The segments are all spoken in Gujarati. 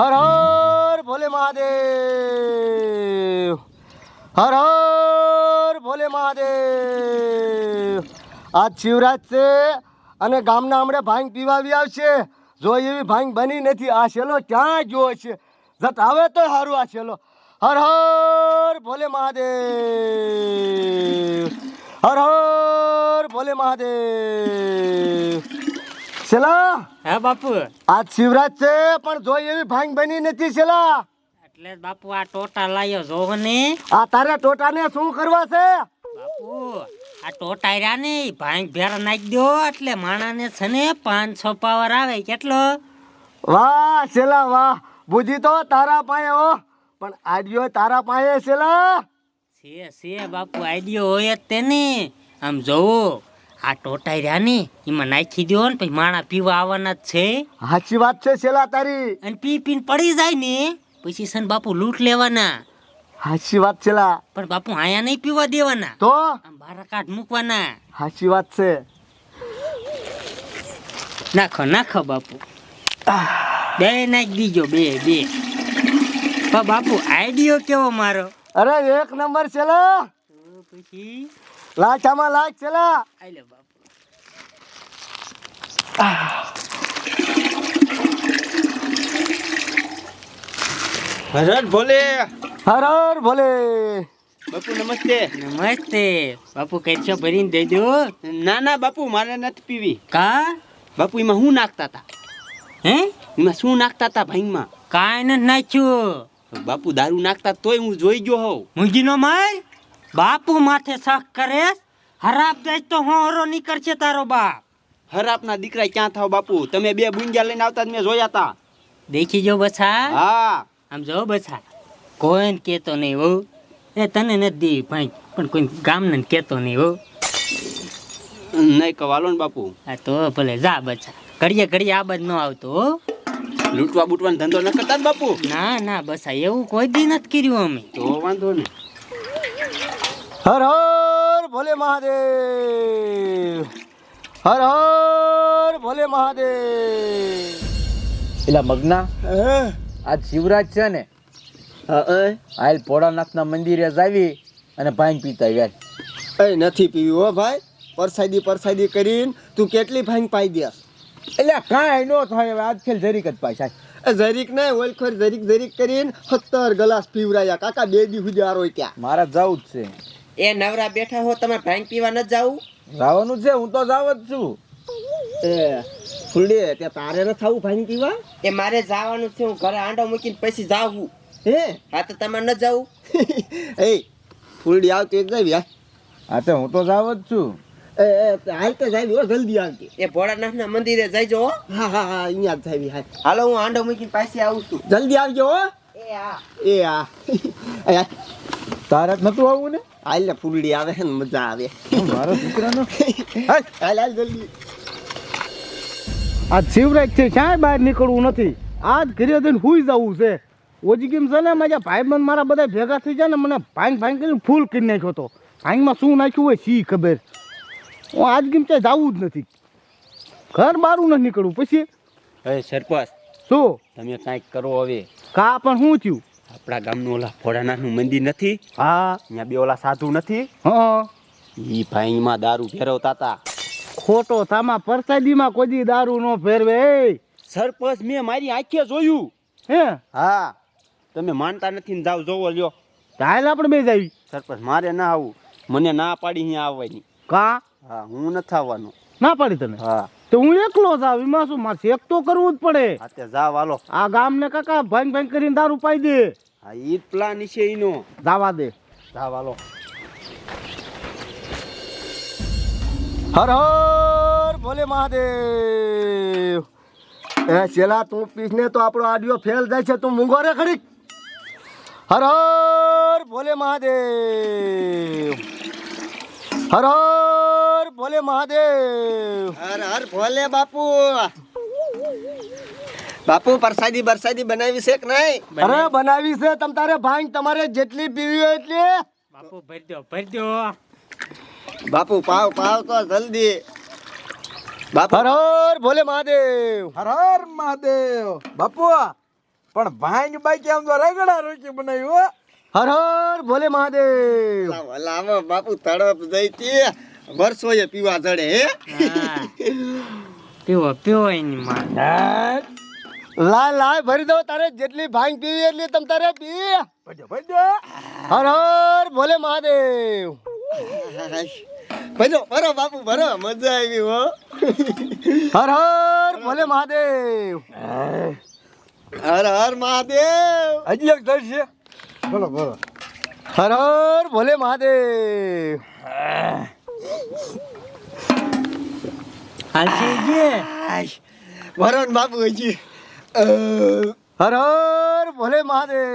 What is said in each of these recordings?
હર હર ભોલે મહાદેવ. હર હર ભોલે મહાદેવ. આજ શિવરાજ છે અને ગામના હમણાં ભાંગ પીવાવી આવશે. જો એવી ભાંગ બની નથી, આ શેલો ક્યાં જુઓ છે? જત આવે તો સારું આ શેલો. હર હર ભોલે મહાદેવ. હર હર ભોલે મહાદેવ. શેલા? હે બાપુ? આ શિવરાજ છે પણ જો એવી ભાંગ બની નથી છેલા એટલે બાપુ આ ટોટા લાયો જોવો ને. આ તારે ટોટાને શું કરવા છે? બાપુ આ ટોટા રહ્યા ને ભાંગ ભેર નાખી દો એટલે માણાને છે ને પાંચસો પાવર આવે કેટલો? વાહ શેલા વાહ. બુજી તો તારા પાયે હો. પણ આડિયો તારા પાયે શેલા? છે છે બાપુ આઈડિયો હોય જ તેને. આમ જોવો. આ ટોટાઈ રહ્યા ને એમાં નાખી દો ને પછી માણા પીવા આવવાના જ છે. સાચી વાત છે છેલા તારી. અને પી પીને પડી જાય ને પછી સન બાપુ લૂંટ લેવાના. સાચી વાત છેલા પણ બાપુ આયા નહીં પીવા દેવાના. તો? બારા કાઢ મૂકવાના. સાચી વાત છે. નાખો નાખો બાપુ. બે નાખી દીજો બે બે. બાપુ આઈડિયો કેવો મારો? અરે એક નંબર છેલા પછી લાચ આમાં લાચ ચલા આઈ લે બાપુ. હરર ભોલે. હર હર ભોલે. બાપુ નમસ્તે. નમસ્તે. બાપુ કેચો ભરીને દેજો ના ના બાપુ મારે નથી પીવી. કા? બાપુ એમાં શું નાખતા હતા હે? એમાં શું નાખતા હતા ભાઈમાં? કાંઈ નથી નાખ્યું. બાપુ દારૂ નાખતા તોય હું જોઈ ગયો હોઉં. નો માર બાપુ માથે શક કરે? હરાપ જાય તો હોરો નીકળશે તારો બાપ. હરાપના દીકરા ક્યાં થાવ બાપુ? તમે બે બુંજા લઈને આવતા મેં જોયા હતા દેખી જો બછા હા. આમ જો બછા કોઈને કહેતો નહીં હો. એ તને નથી દી ભાઈ પણ કોઈ ગામને કહેતો નહીં હો. નહીં કવાલો ને બાપુ. આ તો ભલે જા બચ્ચા ઘડીએ ઘડીએ આ બાજ ન આવતો હો. લૂંટવા બૂટવાનો ધંધો ન કરતા બાપુ? ના ના બસા એવું કોઈ દી નથી કર્યું અમે. તો વાંધો ને હર હર ભોલે મહાદેવ. હર હર ભોલે મહાદેવ. પેલા મગના આજ શિવરાજ છે ને હાલ ભોળાનાથના મંદિરે જાવી અને ભાંગ પીતા ગયા એ નથી પીવી હો ભાઈ. પરસાદી પરસાદી કરીને તું કેટલી ભાંગ પાઈ દે? એટલે કાંઈ નો થાય હવે આજ ખેલ જરીક જ પાછા એ જરીક નહીં ઓલખોર જરીક જરીક કરીને સત્તર ગ્લાસ પીવરાયા. કાકા બે દી સુધી આરો ત્યાં. મારા જવું જ છે. એ નવરા બેઠા હો તમે ભાંગ પીવા ન જાવું જવાનું છે હું તો જાવ જ છું. એ ફૂલડી ત્યાં તારે ન થવું ભાંગ પીવા? એ મારે જવાનું છે હું ઘરે આંડો મૂકીને પછી જાવું. હે? હા તો તમે ન જાવું એ ફૂલડી આવતી જાવી હા? તો હું તો જાવ જ છું. એ હાલ તો જાવી હો જલ્દી આવતી એ ભોળાનાથના મંદિરે જઈજો હો. હા હા હા અહીંયા જ જાવી હા. હાલો હું આંડો મૂકીને પાછી આવું છું. જલ્દી આવજો હો. એ હા. એ હા. તારે જ નતું આવવું ને? હાલ ફૂલડી આવે છે ને મજા આવે. મારો દીકરાનો? હાલ. હાલ જલ્દી. આજ શિવરાજ છે ક્યાંય બહાર નીકળવું નથી. આજ ઘરે જઈને હુઈ જવું છે. ઓજી કેમ છે ને મારા ભાઈબંધ મારા બધા ભેગા થઈ જાય ને મને ભાંગ ભાંગ કરીને ફૂલ કરી નાખ્યો હતો ભાંગમાં શું નાખ્યું હોય સી ખબર? હું આજ કેમ ક્યાંય જવું જ નથી. ઘર બારું નથી નીકળવું. પછી? હવે સરપંચ શું? તમે કાંઈક કરો હવે. કા પણ શું થયું? આપણા ગામનું ઓલા ભોળાનાથનું મંદિર નથી? હા. અહીંયા બે ઓલા સાધુ નથી? હા. ઈ ભાઈમાં દારૂ ફેરવતા હતા ખોટો થામા પરસાદીમાં કોઈ દારૂ ન ફેરવે સરપંચ મેં મારી આંખે જોયું. હે? હા. તમે માનતા નથી ને જાવ જોવો લ્યો. હાલ આપણે બે જાવી સરપંચ મારે ના આવું મને ના પાડી અહીંયા આવવાની. કા? હા હું નથી આવવાનો. ના પાડી તને? હા. તો હું એકલો જાવ એમાં શું મારે ચેક તો કરવું જ પડે. હા તે જાવ હાલો. આ ગામને કાકા ભાંગ ભાંગ કરીને દારૂ પાઈ દે. હા ઈ જ પ્લાન છે ઈનો દાવા દે. હર હર ભોલે મહાદેવ. એ છેલા તું પીસને તો આપણો આડિયો ફેલ જાય છે તું મૂંગો રે ખડીક. હર હર ભોલે મહાદેવ. હર હર ભોલે મહાદેવ. હર હર ભોલે બાપુ. બાપુ પરસાદી બરસાદી બનાવી છે કે નહીં? અરે બનાવી. છે. તમ તારે ભાંગ તમારે જેટલી પીવી હોય એટલી. બાપુ ભરી દો ભરી દો. બાપુ પાવ પાવ તો જલ્દી. બાપુ. હર હર ભોલે મહાદેવ. હર હર મહાદેવ. બાપુ પણ ભાંગ બાકી આમ તો રગડા રોકી બનાવ્યું હો. હર હર ભોલે મહાદેવ. લાવો લાવો બાપુ તડપ જઈતી એ પીવા જડે હે. પીવો પીવો એની માં લાય લાય ભરી દો તારે. જેટલી ભાંગ પીવી એટલી તમ તારે પી. ભજો ભજો હર હર ભોલે મહાદેવ. ભજો ભરો બાપુ ભરો. મજા આવી હો. હર હર ભોલે મહાદેવ. હર હર મહાદેવ. હજી એક ધરશે બોલો બોલો. હર હર ભોલે મહાદેવ. હાજી ને બાપુ હજી. હર હર ભલે મહાદેવ.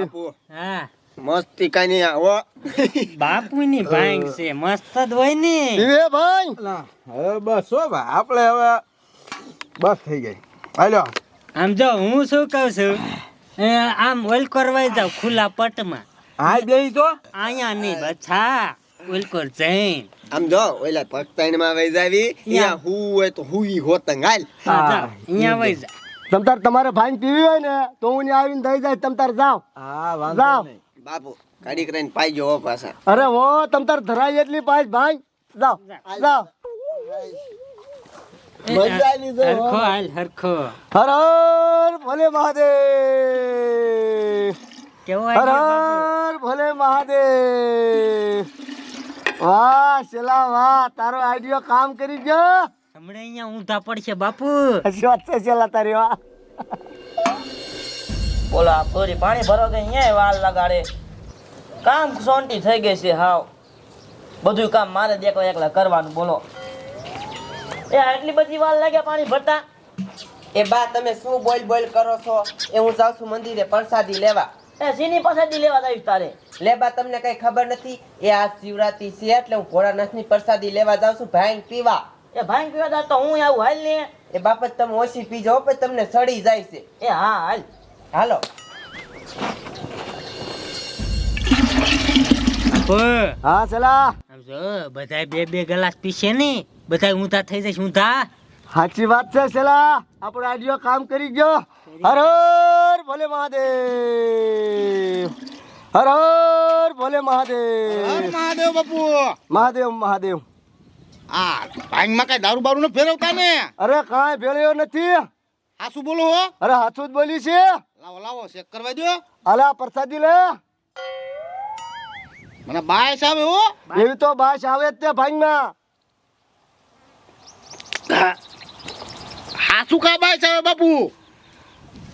બાપુ. હા. મસ્તી કાની બાપુ બાપુની ભાંગ છે મસ્ત જ હોય ને. પીવે ભાઈ. હવે બસ હો ભાઈ આપણે હવે બસ થઈ ગઈ. હાલો. આમ જો હું શું કહું છું? એ આમ ઓલકોર વહી જાવ ખુલ્લા પટમાં. હા બેહી તો અહીંયા નહીં બચ્છા ઓઇલ કર જઈ આમ જો ઓલા ભક્તાઈનમાં વઈ જાવી. અહીંયા હું હોય તો હુઈ હોતંગ હાલ. અહીંયા વહી જા. તમ તાર તમારે ભાઈ પીવી હોય ને તો હું ત્યાં આવીને દઈ જાય તમ તાર જાવ હા વાંધો નહીં. બાપુ કાઢી કરીને પાઈ જો પાછા. અરે વો તમ તાર ધરાઈ એટલી પાસ ભાઈ. જાવ જાવ મજા આવી હરખો હાલ હરખો. હર હર ભોલે મહાદેવ. કેવો હર હર ભોલે મહાદેવ. વાહ શેલા વાહ તારો આઈડિયો કામ કરી ગયો. હમણાં અહીંયા ઊંધા પડશે બાપુ. શોધ છે શેલા તારી વા બોલા પૂરી પાણી ભરો કે અહીંયા વાલ લગાડે. કામ સોંટી થઈ ગઈ છે હાવ. બધું કામ મારે દેખો એકલા એકલા કરવાનું બોલો. એ આટલી બધી વાલ લાગ્યા પાણી ભરતા? એ બા તમે શું બોલ બોલ કરો છો? એ હું જાઉં છું મંદિરે પ્રસાદી લેવા. એ સીની પાસેથી લેવા જઈશ તારે? લે બા તમને કઈ ખબર નથી? એ આ શિવરાત્રી છે એટલે હું ભોળાનાથની પ્રસાદી લેવા જાઉં છું ભાઈ પીવા. એ ભાઈ પીવા તા તો હું આવું હાલ ને. એ બાપત તમે ઓછી પી જાઓ પછી તમને સડી જાય છે. એ હા હાલ. હાલો. હા ચલા. બધા જો બધાય બે બે ગ્લાસ પીશે ને બધાય ઊંધા થઈ જશે ઊંધા. સાચી વાત છે શેલા આપણો આઈડિયો કામ કરી ગયો. હર હર ભોલે મહાદેવ. હર હર ભોલે મહાદેવ. મહાદેવ બાપુ. મહાદેવ મહાદેવ. આ ભાંગમાં કઈ દારૂ બારૂ ને ફેરવતા ને? અરે કાંઈ ફેરવ્યો નથી. શું બોલો હો. અરે હાથું જ બોલી છે. લાવો લાવો ચેક કરવા દો અલા પ્રસાદી લે. મને બાયસ આવે હો. એવી તો બાયસ આવે જ તે ભાંગમાં હાસુ કા બાયસ આવે બાપુ?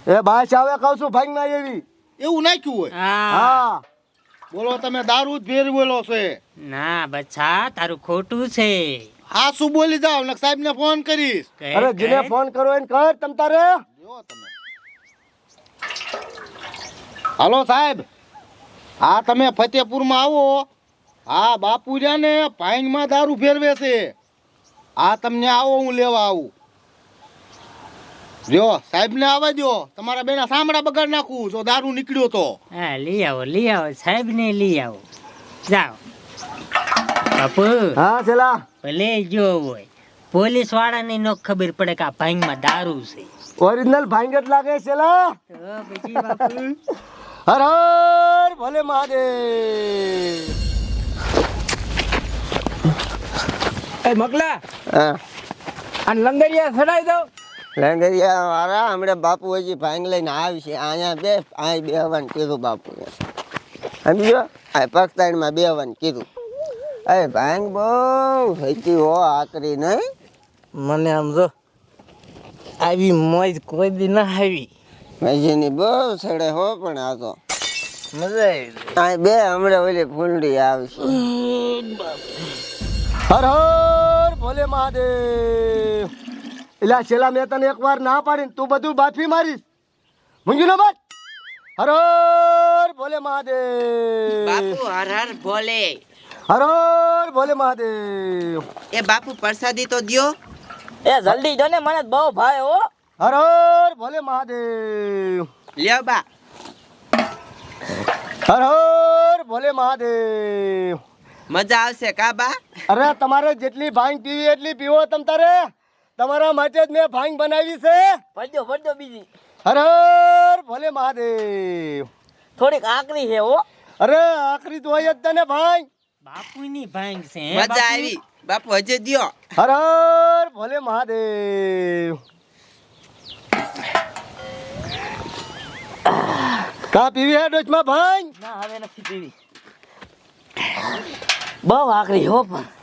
એ બાયસ આવે કહું છું ભાંગમાં એવી. એવું નાખ્યું હોય. હા. હા. બોલો તમે દારૂ જ ફેરવેલો છે. ના બચ્છા તારું ખોટું છે. હા શું બોલી જાવ? ને સાહેબ ને ફોન કરીશ. અરે જેને ફોન કરો એને કર તમ તારે. જો તમે. હાલો સાહેબ. હા તમે ફતેપુરમાં આવો. હા બાપુ રહ્યા ને ભાંગમાં દારૂ ફેરવે છે. હા તમને આવો હું લેવા આવું. જો સાહેબ ને આવવા દો તમારા બેના સાંભળા બગાડ નાખું જો દારૂ નીકળ્યો તો. હા લઈ આવો લઈ આવો સાહેબ ને લઈ આવો. જાઓ. બાપુ હા છેલા ભલે જો હોય. પોલીસ વાળાને ન ખબર પડે કે આ ભાંગમાં દારૂ છે. ઓરિજિનલ ભાંગ જ લાગે છેલા તો પછી બાપુ. હર હર મારે મહાદેવ. એ મગલા હા. અને લંગરિયા સડાઈ દો. લંગરિયા વાળા હમણાં બાપુ હજી ભાંગ લઈને આવશે. અહીંયા બે અહીં બેવાનું કીધું બાપુ સમજો? આ બે બેવાનું કીધું. અરે ભાંગ બહુ હતી હો આકરી નહીં. મને આમ જો આવી મોજ કોઈ દી ના આવી. મજીની બહુ સડે હો પણ આ તો. મજા આવી બે હમણાં ઓલી ફૂલડી આવશે. હર હર ભોલે મહાદેવ. એલા છેલ્લા મેં તને એક વાર ના પાડીને તું બધું બાફી મારીશ. મુંજુ ના બાત હર હર ભોલે મહાદેવ. બાપુ હર હર ભોલે. હર હર ભોલે મહાદેવ. એ બાપુ પ્રસાદી તો દયો. એ જલ્દી જો ને મને બહુ ભાઈ હો. હર હર ભોલે મહાદેવ. લ્યો બા. હર હર ભોલે મહાદેવ. મજા આવશે કા બા? અરે તમારે જેટલી ભાંગ પીવી એટલી પીવો તમ તારે. તમારા માટે જ મેં ભાંગ બનાવી છે. ભરજો ભરજો બીજી. હર હર ભોલે મહાદેવ. થોડીક આકરી છે હો. અરે આખરી તો હોય જ તને ભાંગ. બાપુની ભાંગ છે મજા આવી. બાપુ હજે દિયો. હર હર ભોલે મહાદેવ. કા પીવી હે ડોચમાં ભાંગ? ના હવે નથી પીવી. બહુ આકરી હો પણ.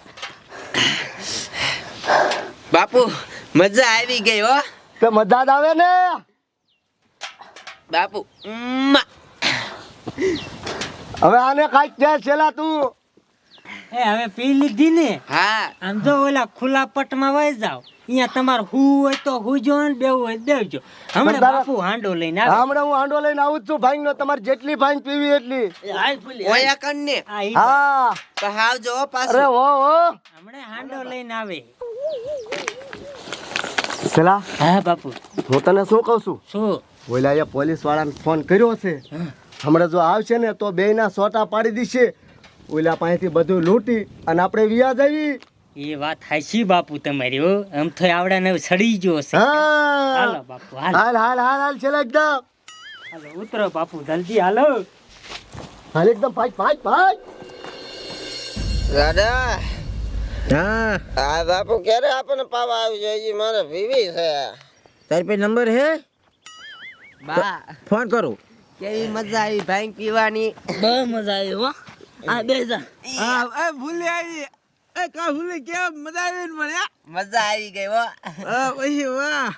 બાપુ મજા આવી ગઈ હો. તો મજા જ આવે ને. બાપુ હવે આને કાંઈક કે છેલા તું. એ હવે પી લીધી ને? હા. આમ જો ઓલા ખુલ્લા પટમાં વહી જાવ અહીંયા તમાર હું હોય તો હુંજો ને બેવું હોય દેવજો હમણાં બાપુ હાંડો લઈને આવે. હમણાં હું હાંડો લઈને આવું છું ભાઈ નો તમારે જેટલી ભાઈ પીવી એટલી. ઓયા કણને આ હા. તો હાવ જો હો અરે પાછું હો હો. હમણાં હાંડો લઈને આવે. છેલા હા બાપુ. હું તને શું કહું છું? શું? ઓલા એ પોલીસ વાળાને ફોન કર્યો છે. હમણાં જો આવશે ને તો બે ના સોટા પાડી દીશે. ઓલા પાસેથી બધું લૂંટી અને આપણે વ્યાજ આવી. એ વાત હાચી બાપુ તમારી હો. આમ તો આવડા ને સડી ગયો છે. હાલો બાપુ હાલો. હાલ હાલ હાલ હાલ છે એકદમ. હાલો ઉતરો બાપુ જલ્દી હાલો. હાલ એકદમ ભાઈ ભાઈ ભાઈ. દાદા હા. આ બાપુ ક્યારે આપણને પાવા આવી જાય? મારે પીવી છે. તારી પાસે નંબર હે? બા. ફોન કરું. કેવી મજા આવી ભાઈ પીવાની? બહુ મજા આવી હો. આ બે જા. હા. એ ભૂલી આવી. એ કા ભૂલી કેમ મજા આવી ને મને? મજા આવી ગઈ હો. આ પછી વાહ.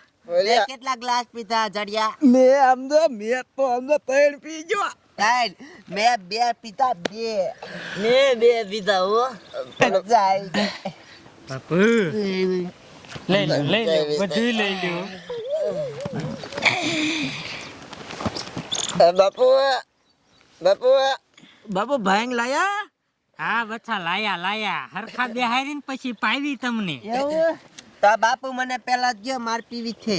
કેટલા ગ્લાસ પીધા જડિયા? મેં આમ તો મેં તો આમ તો ત્રણ પી ગયો. ત્રણ મેં બે પીતા બે ને બે દીધા હો જાય બાપુ લઈ લો લઈ લો બધું લઈ લો બાપુ બાપુ બાપુ ભાંગ લાયા હા બચ્ચા લાયા લાયા. હરખા બેહારીને પછી પાવી તમને. તો બાપુ મને પેલા જ ગયો માર પીવી છે.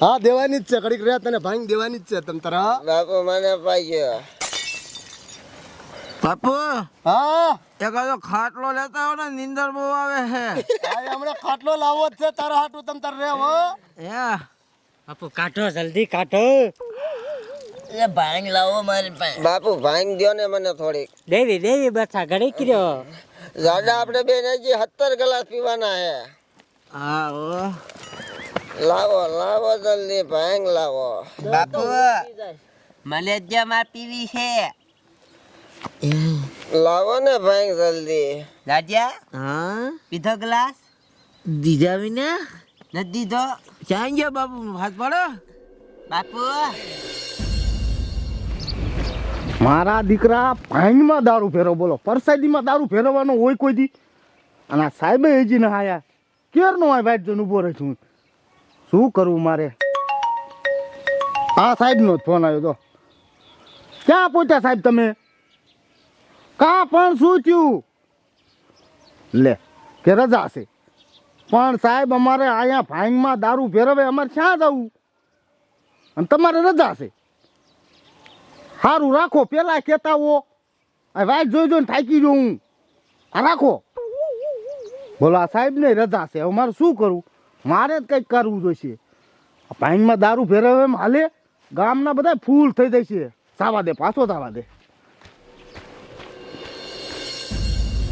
હા દેવાની જ છે. કડીક રહ્યા તને ભાંગ દેવાની જ છે તમ તારા બાપુ મને પાઈ બાપુ! હા? એકાદો ખાટલો લેતા આવો ને નીંદર બહુ આવે છે. આ હમણાં ખાટલો લાવવો જ છે તારા હાટું તમ તાર રે હો. હા? બાપુ કાઢો જલ્દી કાઢો. એ ભાંગ લાવો મારી પાસે. બાપુ ભાંગ દ્યો ને મને થોડીક. દેવી દેવી બચ્ચા ઘડી કર્યો દાદા આપણે બે હજી સત્તર ગ્લાસ પીવાના હે હા. ઓ લાવો લાવો જલ્દી ભાંગ લાવો. બાપુ! મને જ માં પીવી છે. લાવો ને ભાઈ જલ્દી. દાદા હા? પીધો ગ્લાસ? દીધા વિના? નથી દીધો. ક્યાં ગયા બાપુ? હાથ પાડો. બાપુ? મારા દીકરા પાણીમાં દારૂ ફેરો બોલો. પરસાદીમાં દારૂ ફેરવવાનો હોય કોઈ દી? અને આ સાહેબે હજી ના આયા કેરનો આ ભાઈ જોઈને ઊભો રહી છું શું કરવું મારે? આ સાહેબનો જ ફોન આવ્યો તો. ક્યાં પહોંચ્યા સાહેબ તમે? કા પણ શું થયું લે, કે રજા છે. પણ સાહેબ, અમારે અહીંયા ફાઇનમાં દારૂ ફેરવે અમારે ક્યાં જવું? અને તમારે રજા છે. સારું રાખો, પેલા કહેતા હો. વાઈટ જોઈ જોઈને થાકી જો હું. આ રાખો. બોલો સાહેબ ને રજા છે. હવે મારે શું કરવું મારે જ કંઈક કરવું જોઈશે. પાણીમાં દારૂ ફેરવે એમ હાલે, ગામના બધા ફૂલ થઈ જાય છે સાવા દે, પાછો સાવા દે.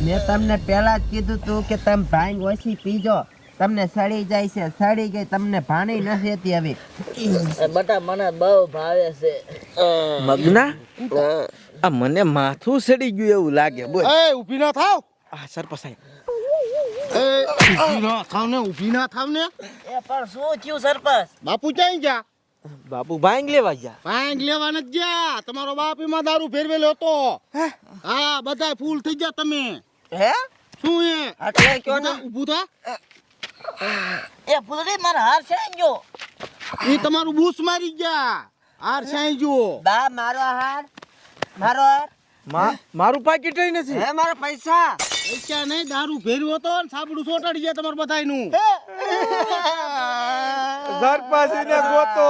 મેં તમને પહેલા જ કીધું તું કે તમે ભાંગ ઓછી પીજો. તમને સડી જાય છે સડી ગઈ તમને ભાણી નથી હતી હવે. બટા મને બહુ ભાવે છે. મગના? આ મને માથું સડી ગયું એવું લાગે બોલ. એ ઊભી ના થાવ. આ સરપંચ સાહેબ. ઊભી ના થાવ ને ઊભી ના થાવ ને. એ પણ શું થયું સરપંચ? બાપુ ક્યાં ગયા? બાપુ ભાંગ લેવા ગયા. ભાંગ લેવા નથી ગયા. તમારો બાપ એમાં દારૂ ફેરવેલો હતો. હા? બધા ફૂલ થઈ ગયા તમે. હે? શું એ? એટલે કયો ને. ઊભું થા. એ ફૂલડી મારા હાર છે ગયો એ તમારું બૂસ મારી ગયા. હાર સાઈ જુઓ. બા મારો હાર મારો હાર. મા- મારું પાકીટ નથી. હે મારા પૈસા. પૈસા નહીં દારૂ ફેરવ્યો તો સાબડું સોટાડી ગયા તમારા બધાયનું. સરપંચ ને ગોતો.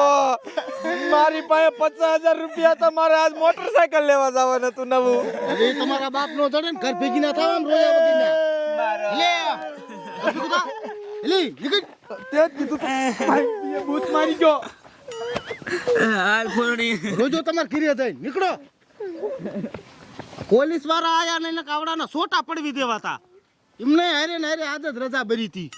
મારી પાસે પચાસ હજાર રૂપિયા તો મારે આજ મોટરસાયકલ લેવા જવાનું હતું નવું. એ તમારા બાપ નો ચડે ને ઘર ભેગી ના થવા ને રોયા વગરના. લે લે નીકળ તે જ કીધું તું. ભાઈ, એ બૂથ મારી ગયો. હાલ ફોરણી રોજો તમારે ઘીરે થઈ નીકળો. પોલીસવાળા આયા ને કાવડાના સોટા પડવી દેવાતા એમને હારે ને હારે આદત રજા ભરી હતી